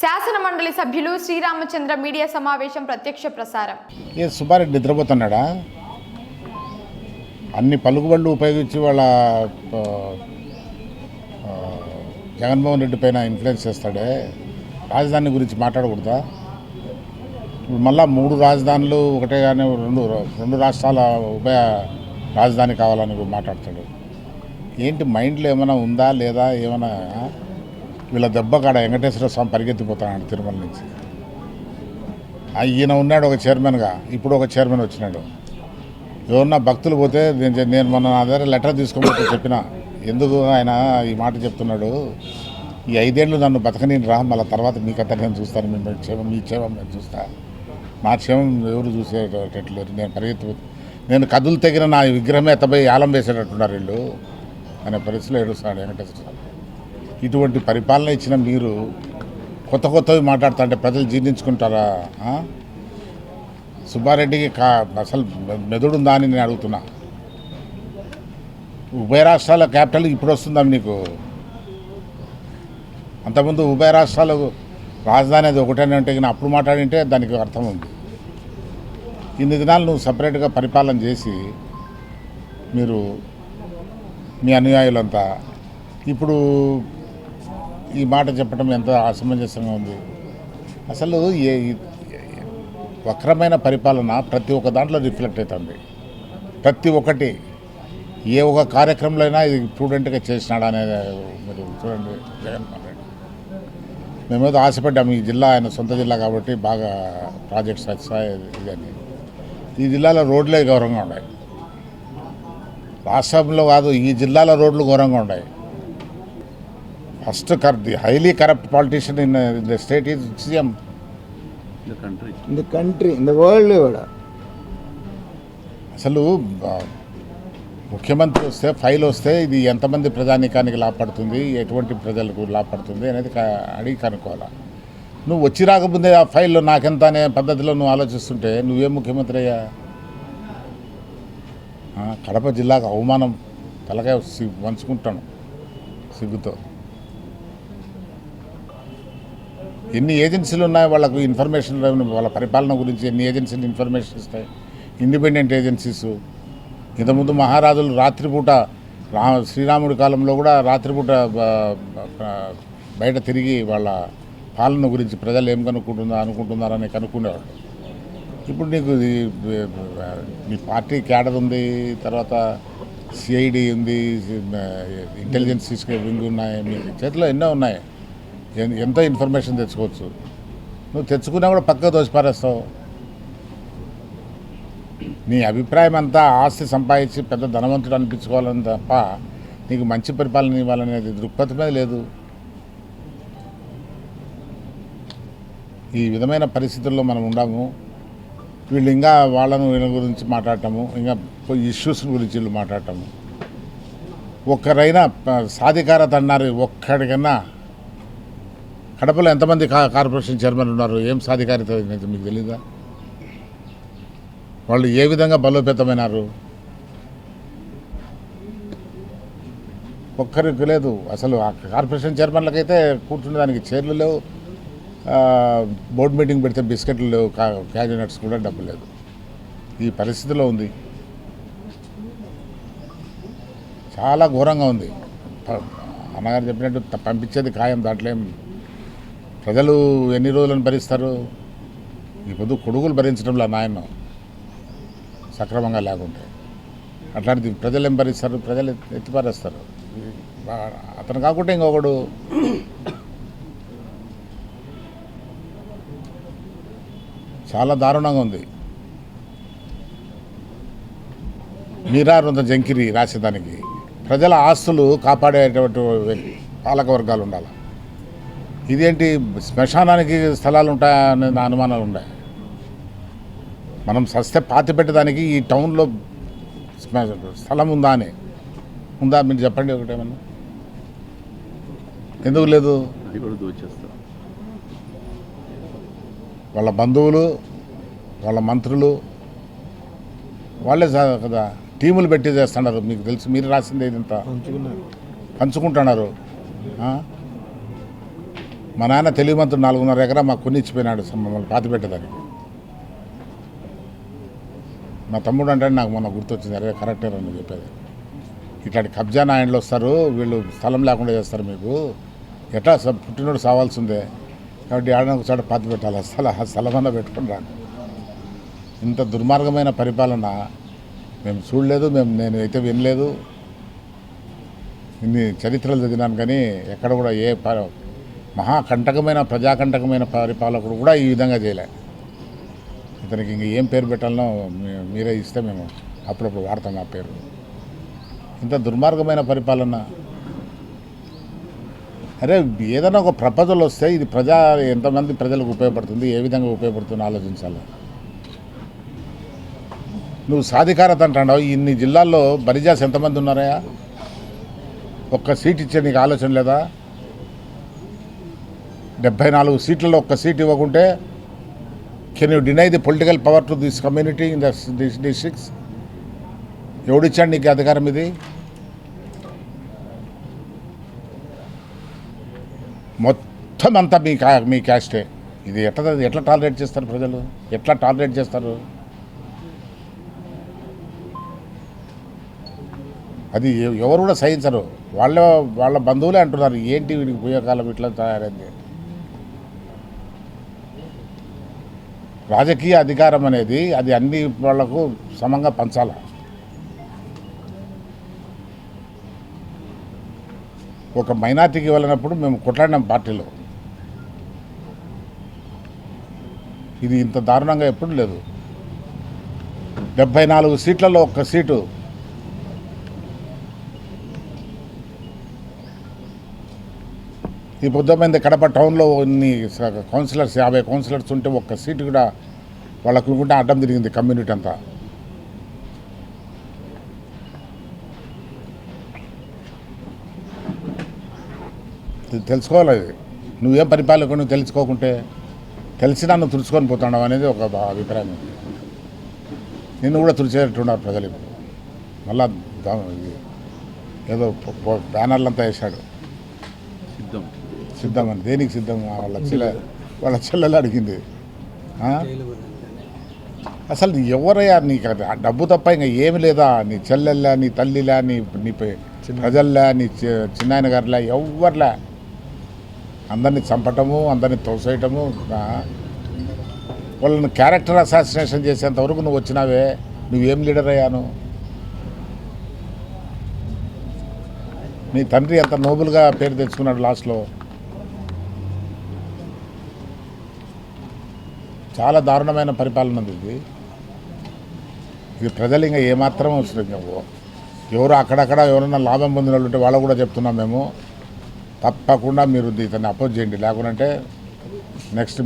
శాసన మండలి సభ్యులు శ్రీరామచంద్ర మీడియా సమావేశం ప్రత్యక్ష ప్రసారం. ఏ సుబ్బారెడ్డి నిద్రపోతున్నాడా? అన్ని పలుకుబళ్ళు ఉపయోగించి వాళ్ళ జగన్మోహన్ రెడ్డి పైన ఇన్ఫ్లుయెన్స్ చేస్తాడే. రాజధాని గురించి మాట్లాడకూడదా? ఇప్పుడు మళ్ళా మూడు రాజధానులు ఒకటే కానీ రెండు రెండు రాష్ట్రాల ఉభయ రాజధాని కావాలని మాట్లాడతాడు. ఏంటి మైండ్లో ఏమైనా ఉందా లేదా ఏమైనా వీళ్ళ దెబ్బ కాడ వెంకటేశ్వర స్వామి పరిగెత్తిపోతాడు తిరుమల నుంచి. ఈయన ఉన్నాడు ఒక చైర్మన్గా ఇప్పుడు ఒక చైర్మన్ వచ్చినాడు. ఎవరన్నా భక్తులు పోతే నేను నేను మొన్న నా దగ్గర లెటర్ తీసుకోబోతే చెప్పిన ఎందుకు ఆయన ఈ మాట చెప్తున్నాడు? ఈ ఐదేళ్ళు నన్ను బతకని రా మళ్ళీ తర్వాత మీకంతా నేను చూస్తాను మేము క్షేమం మీ క్షేమం నేను చూస్తా. నా క్షేమం ఎవరు చూసేటట్లేరు నేను పరిగెత్తిపోతే నేను కదులు తెగిన నా విగ్రహమే ఎత్తపోయి ఆలం వేసేటట్టున్నారు వీళ్ళు. అనే పరిస్థితిలో ఏడుస్తున్నాడు వెంకటేశ్వర స్వామి. ఇటువంటి పరిపాలన ఇచ్చిన మీరు కొత్త కొత్తవి మాట్లాడుతుంటే ప్రజలు జీర్ణించుకుంటారా? సుబ్బారెడ్డికి కా అసలు మెదడుందా అని నేను అడుగుతున్నా. ఉభయ రాష్ట్రాల క్యాపిటల్ ఇప్పుడు వస్తుందా నీకు అంతకుముందు ఉభయ రాష్ట్రాలు రాజధాని అది ఒకటేనే ఉంటే కానీ అప్పుడు మాట్లాడింటే దానికి అర్థం ఉంది. ఇన్ని దినాలు నువ్వు సపరేట్గా పరిపాలన చేసి మీరు మీ అనుయాయులంతా ఇప్పుడు ఈ మాట చెప్పడం ఎంత అసమంజసంగా ఉంది. అసలు ఏ వక్రమైన పరిపాలన ప్రతి ఒక్క దాంట్లో రిఫ్లెక్ట్ అవుతుంది. ప్రతి ఒక్కటి ఏ ఒక కార్యక్రమంలో అయినా ఇది ప్రూడెంట్గా చేసినాడా అనేది మీరు చూడండి జగన్మోహన్ రెడ్డి మేమేదో ఆశపడ్డాము ఈ జిల్లా ఆయన సొంత జిల్లా కాబట్టి బాగా ప్రాజెక్ట్స్ వచ్చాయి ఇదని ఈ జిల్లాలో రోడ్లే గౌరవంగా ఉన్నాయి. రాష్ట్రంలో కాదు ఈ జిల్లాలో రోడ్లు ఘోరంగా ఉన్నాయి. First cur the highly corrupt politician in the state is CM. in the country, in the world కూడా. అసలు ముఖ్యమంత్రి వస్తే ఫైల్ వస్తే ఇది ఎంతమంది ప్రజానీకానికి లాభపడుతుంది ఎటువంటి ప్రజలకు లాభపడుతుంది అనేది క- అడిగి కనుక్కోవాలి. నువ్వు వచ్చి రాకముందే ఆ ఫైల్లో నాకెంత అనే పద్ధతిలో నువ్వు ఆలోచిస్తుంటే నువ్వేం ముఖ్యమంత్రి అయ్యా? ఆ, కడప జిల్లాకు అవమానం తలకాయ సి- వంచుకుంటాను సిగ్గుతో. ఎన్ని ఏజెన్సీలు ఉన్నాయి వాళ్ళకు ఇన్ఫర్మేషన్ వాళ్ళ పరిపాలన గురించి ఎన్ని ఏజెన్సీలు ఇన్ఫర్మేషన్ ఇస్తాయి? ఇండిపెండెంట్ ఏజెన్సీస్ ఇంతకుముందు మహారాజులు రాత్రిపూట రా శ్రీరాముడి కాలంలో కూడా రాత్రిపూట బయట తిరిగి వాళ్ళ పాలన గురించి ప్రజలు ఏం కనుక్కుంటుందా అనుకుంటున్నారని కనుక్కునేవాళ్ళు. ఇప్పుడు నీకు మీ పార్టీ క్యాడర్ ఉంది తర్వాత సిఐడి ఉంది ఇంటెలిజెన్స్ వింగ్ ఉన్నాయి మీ చేతిలో ఎన్నో ఉన్నాయి. ఎంతో ఇన్ఫర్మేషన్ తెచ్చుకోవచ్చు? నువ్వు తెచ్చుకున్నా కూడా పక్కకు దోసిపారేస్తావు నీ అభిప్రాయం అంతా ఆస్తి సంపాదించి పెద్ద ధనవంతుడు అనిపించుకోవాలని తప్ప నీకు మంచి పరిపాలన ఇవ్వాలనేది దృక్పథమే లేదు. ఈ విధమైన పరిస్థితుల్లో మనం ఉండాము. వీళ్ళు ఇంకా వాళ్ళను వీళ్ళ గురించి మాట్లాడటము ఇంకా ఇష్యూస్ గురించి వీళ్ళు మాట్లాడటము. ఒక్కరైనా సాధికారత అన్నారు ఒక్కడికన్నా కడపలో ఎంతమంది కా- కార్పొరేషన్ చైర్మన్ ఉన్నారు? ఏం సాధికారిత మీకు తెలీదా? వాళ్ళు ఏ విధంగా బలోపేతమైనారు? ఒక్కరికి లేదు. అసలు ఆ కార్పొరేషన్ చైర్మన్లకైతే కూర్చునేదానికి చైర్లు లేవు. బోర్డు మీటింగ్ పెడితే బిస్కెట్లు లేవు. కా- క్యాబినెట్స్ కూడా డబ్బు లేదు ఈ పరిస్థితిలో ఉంది. చాలా ఘోరంగా ఉంది. అన్నగారు చెప్పినట్టు పంపించేది ఖాయం దాంట్లో ఏం ప్రజలు ఎన్ని రోజులను భరిస్తారు? ఈ పొద్దు కొడుకులు భరించడంలో నాయన సక్రమంగా లేకుంటే. అట్లాంటిది ప్రజలు ఏం భరిస్తారు? ప్రజలు ఎత్తిపారేస్తారు అతను కాకుండా ఇంకొకడు చాలా దారుణంగా ఉంది. మీరా రొంత జంకిరి రాసేదానికి. ప్రజల ఆస్తులు కాపాడేటువంటి పాలకవర్గాలు పాలక వర్గాలు ఉండాలి? ఇదేంటి శ్మశానానికి స్థలాలు ఉంటాయనే నా అనుమానాలు ఉన్నాయి మనం సస్తే పాతి పెట్టడానికి ఈ టౌన్లో స్థలం ఉందా అని. ఉందా మీరు చెప్పండి ఒకటేమన్నా? ఎందుకు లేదు? వాళ్ళ బంధువులు వాళ్ళ మంత్రులు వాళ్ళే కదా టీములు పెట్టి చేస్తున్నారు మీకు తెలుసు మీరు రాసింది ఇదంతా. పంచుకుంటున్నారు. ఆ? మా నాన్న తెలివిమంతుడు నాలుగున్నర ఎకరా మాకు కొన్ని ఇచ్చిపోయినాడు స- మమ్మల్ని పాతిపెట్టేదానికి మా తమ్ముడు అంటే నాకు మొన్న గుర్తొచ్చింది అరే కరెక్టే అని చెప్పేది. ఇట్లాంటి కబ్జా నాయనలు వస్తారు వీళ్ళు స్థలం లేకుండా చేస్తారు మీకు. ఎట్లా పుట్టినోడు సావాల్సిందే. కాబట్టి ఆడన చోట పాతి పెట్టాలి స్థల ఆ స్థలమన్నా పెట్టుకుని రాను ఇంత దుర్మార్గమైన పరిపాలన మేము చూడలేదు మేము నేను అయితే వినలేదు. ఇన్ని చరిత్రలు చదివినాను కానీ ఎక్కడ కూడా ఏ ప- మహాకంటకమైన ప్రజాకంటకమైన పరిపాలకుడు కూడా ఈ విధంగా చేయలే. ఇతనికి ఇంక ఏం పేరు పెట్టాలనో మీరే ఇస్తే మేము అప్పుడప్పుడు వాడతాం ఆ పేరు. ఇంత దుర్మార్గమైన పరిపాలన. అరే ఏదైనా ఒక ప్రపోజల్ వస్తే ఇది ప్రజా ఎంతమంది ప్రజలకు ఉపయోగపడుతుంది ఏ విధంగా ఉపయోగపడుతుందో ఆలోచించాలి. నువ్వు సాధికారత అంటావు ఇన్ని జిల్లాల్లో బరిజాస్ ఎంతమంది ఉన్నారా ఒక్క సీట్ ఇచ్చే నీకు ఆలోచన లేదా? డెబ్బై నాలుగు సీట్లలో ఒక్క సీట్ ఇవ్వకుంటే can you deny the political power to this community in this districts ఎవడిచ్చాడు నీకు అధికారం ఇది? మొత్తం అంతా మీ కా మీ క్యాస్టే ఇది ఎట్లా ఎట్లా టాలరేట్ చేస్తారు ప్రజలు? ఎట్లా టాలరేట్ చేస్తారు? అది ఎవరు కూడా సహించరు. వాళ్ళ వాళ్ళ బంధువులే అంటున్నారు ఏంటి వీడికి పోయే కాలం ఇట్లా తయారైంది? రాజకీయ అధికారం అనేది అది అన్ని వాళ్ళకు సమంగా పంచాల? ఒక మైనార్టీకి వెళ్ళినప్పుడు మేము కొట్లాడినాం పార్టీలో. ఇది ఇంత దారుణంగా ఎప్పుడు లేదు. డెబ్బై నాలుగు సీట్లలో ఒక్క సీటు ఈ పొద్దుమైంది కడప టౌన్లో ఇన్ని స- కౌన్సిలర్స్ యాభై కౌన్సిలర్స్ ఉంటే ఒక్క సీటు కూడా వాళ్ళకు ఇవ్వకుండా అడ్డం తిరిగింది కమ్యూనిటీ అంతా. ఇది తెలుసుకోవాలి అది. నువ్వేం నువ్వు తెలుసుకోకుంటే తెలిసినా నువ్వు తుడుచుకొని పోతున్నావు అనేది ఒక అభిప్రాయం. నిన్ను కూడా తుడిచేటట్టున్నారు ప్రజలు ఇప్పుడు. మళ్ళా ఏదో బ్యానర్లంతా వేశాడు. సిద్ధమని దేనికి సిద్ధంగా వాళ్ళ చెల్లె వాళ్ళ చెల్లెలు అడిగింది. అసలు ఎవరయ్యా నీకు అది? ఆ డబ్బు తప్ప ఇంకా ఏమి లేదా? నీ చెల్లెల్లా నీ తల్లిలా నీ నీ ప్రజల్లా నీ చిన్నాయన గారిలా ఎవరిలా అందరినీ చంపటము అందరినీ తోసేయటము వాళ్ళని క్యారెక్టర్ అసాసినేషన్ చేసేంతవరకు నువ్వు వచ్చినావే. నువ్వేం లీడర్ అయ్యాను నీ తండ్రి ఎంత నోబుల్గా పేరు తెచ్చుకున్నాడు లాస్ట్లో? చాలా దారుణమైన పరిపాలన ఉంది ఇది. ఇది ప్రజలు ఇంకా ఏమాత్రం అవసరం ఎవరు అక్కడక్కడ ఎవరైనా లాభం పొందిన వాళ్ళు ఉంటే వాళ్ళు కూడా చెప్తున్నాం మేము. తప్పకుండా మీరు ఇతన్ని అపోజ్ చేయండి. లేకుంటే నెక్స్ట్